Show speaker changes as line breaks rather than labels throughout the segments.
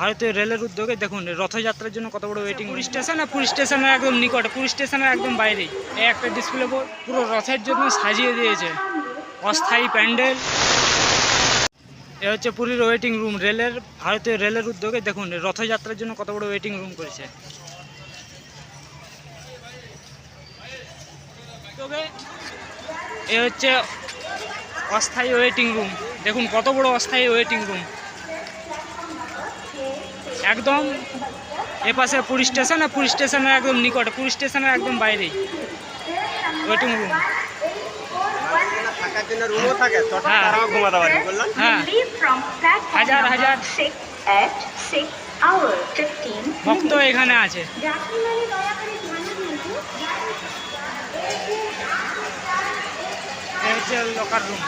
ভারতীয় রেলের উদ্যোগে দেখুন রথযাত্রার জন্য কত বড় ওয়েটিং পুলিশ স্টেশন আর পুলিশ স্টেশনের একদম নিকটে পুলিশ স্টেশনের একদম বাইরেই। এই একটা ডিসপ্লে পুরো রথের জন্য সাজিয়ে দিয়েছে। অস্থায়ী প্যান্ডেল। এ হচ্ছে পুরীর ওয়েটিং রুম রেলের ভারতীয় রেলের উদ্যোগে দেখুন রথযাত্রার জন্য কত বড় ওয়েটিং রুম করেছে। এ হচ্ছে অস্থায়ী ওয়েটিং রুম দেখুন কত বড় অস্থায়ী ওয়েটিং রুম একদম এপাশে পুলিশ স্টেশন, আর পুলিশ স্টেশনের একদম নিকট, পুলিশ স্টেশনের একদম বাইরেই। ওয়েটিং হ্যাঁ।
রুম
হ্যাঁ। হাজার হাজার। ভক্ত এখানে আছে। লকার হ্যাঁ। রুম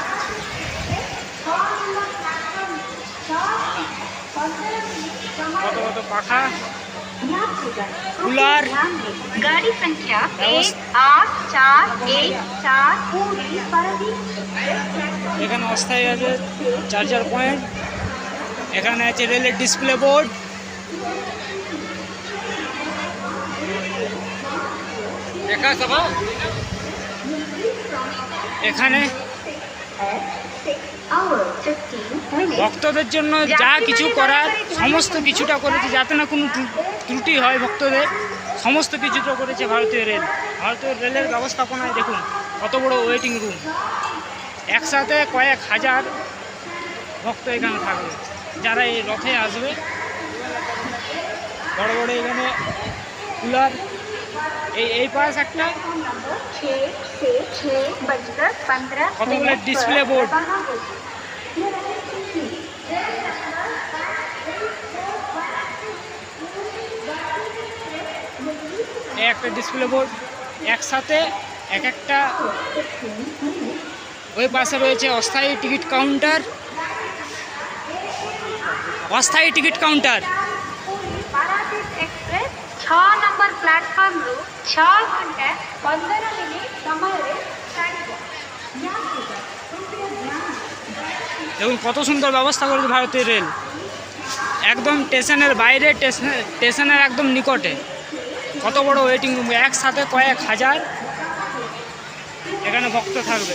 কত কত পাখা कूलर।
गाड़ी संख्या
व्यवस्थ-
एक आठ चार एक चार पूरी परदी
এখানে অস্থায়ী আছে চার্জার পয়েন্ট এখানে আছে রেলের ডিসপ্লে বোর্ড
দেখা সবা
এখানে
hour 15 minutes
ভক্তদের জন্য যা কিছু করার সমস্ত কিছুটা করেছে যাতে না কোনো ত্রুটি হয় ভক্তদের সমস্ত কিছুটা করেছে ভারতীয় রেল। ভারতীয় রেলের ব্যবস্থাপনায় দেখুন কত বড় ওয়েটিং রুম একসাথে কয়েক হাজার ভক্ত এখানে থাকবে যারা এই রথে আসবে। বড় বড় এখানে কুলার এই এই পাশ একটা। কতগুলো
ডিসপ্লে
বোর্ড একটা ডিসপ্লে বোর্ড একসাথে এক একটা। ওই পাশে রয়েছে অস্থায়ী টিকিট কাউন্টার অস্থায়ী টিকিট কাউন্টার
છ નંબર પ્લાટફોર્મરુ છ ઘંટೆ પંદર મિનિટ સમયે
দেখুন কত সুন্দর ব্যবস্থা করেছে ভারতীয় রেল। একদম স্টেশনের বাইরে স্টেশনের একদম নিকটে। কত বড় ওয়েটিং রুম একসাথে কয়েক হাজার এখানে ভক্ত থাকবে।